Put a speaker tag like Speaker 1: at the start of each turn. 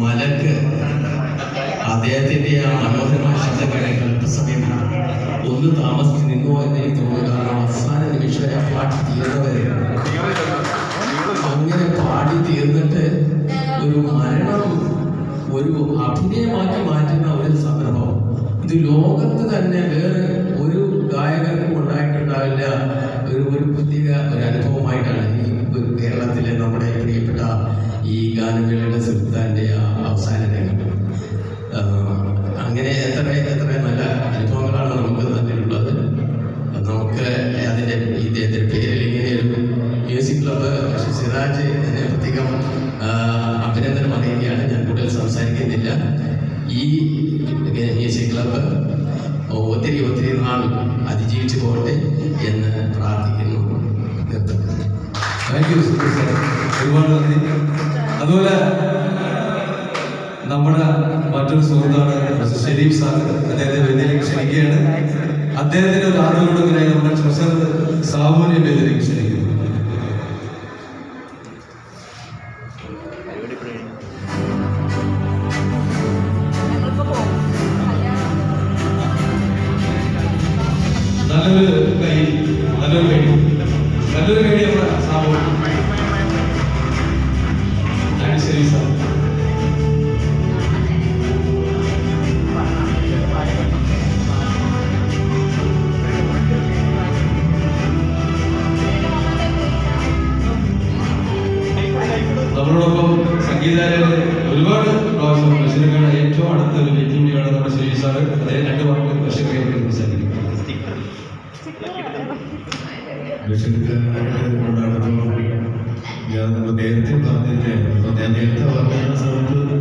Speaker 1: മലക്ക് അദ്ദേഹത്തിന്റെ ആ മനോഹരമായ ശബ്ദങ്ങളെ അല്പസമയം ഒന്ന് താമസിച്ച് നിന്നു എന്ന് എനിക്ക് തോന്നുന്നു കാരണം അവസാന നിമിഷം ആ പാട്ട് തീർന്നവരെ അങ്ങനെ പാടി തീർന്നിട്ട് ഒരു മരണം ഒരു അഭിനയമാക്കി മാറ്റുന്ന ഒരു സന്ദർഭം ഇത് ലോകത്ത് തന്നെ വേറെ ഒരു ഗായകർക്കും ഉണ്ടായിട്ടുണ്ടാവില്ല ഈ ഗാനമേളയുടെ സുൽത്താന്റെ ആ അവസാന രംഗം. അങ്ങനെ എത്ര എത്ര നല്ല അനുഭവങ്ങളാണ് നമുക്ക് തന്നിട്ടുള്ളത്. നമുക്ക് അതിന്റെ ഇദ്ദേഹത്തിന്റെ പേരിൽ ഇങ്ങനെ ഒരു മ്യൂസിക് ക്ലബ്ബ് സിറാജ് എന്നെ പ്രത്യേകം അഭിനന്ദനം അറിയുകയാണ് ഞാൻ കൂടുതൽ സംസാരിക്കുന്നില്ല. ഈ മ്യൂസിക് ക്ലബ്ബ് ഒത്തിരി ഒത്തിരി നാൾ അതിജീവിച്ചു പോകട്ടെ എന്ന് പ്രാർത്ഥിക്കുന്നു.
Speaker 2: താങ്ക് യു ഒരുപാട് നന്ദി. അതുപോലെ നമ്മുടെ മറ്റൊരു സുഹൃത്താണ് ഷെരീഫ് സാർ. അദ്ദേഹത്തെ വേദിയിലേക്ക് ക്ഷണിക്കുകയാണ്. അദ്ദേഹത്തിന്റെ ഒരു ആദരവോടുകൂടിയായി നമ്മുടെ ട്രഷർ സാമൂഹ്യ വേദിയിലേക്ക് ക്ഷണിക്കുന്നു. നല്ലൊരു കൈ നല്ലൊരു കൈ. ഒരുപാട് പ്രാവശ്യം ബഷീറിന്റെ ഏറ്റവും അടുത്ത ഒരു വ്യക്തിയാണ് നമ്മുടെ ശ്രീ സാറ്. അദ്ദേഹം രണ്ട് വാക്കുകൾ ബഷീറിനെ പറ്റി സംസാരിക്കും
Speaker 3: ഞാൻ നേരത്തെ പറഞ്ഞില്ലായിരുന്നു ഞാൻ നേരത്തെ പറഞ്ഞ സമയത്ത്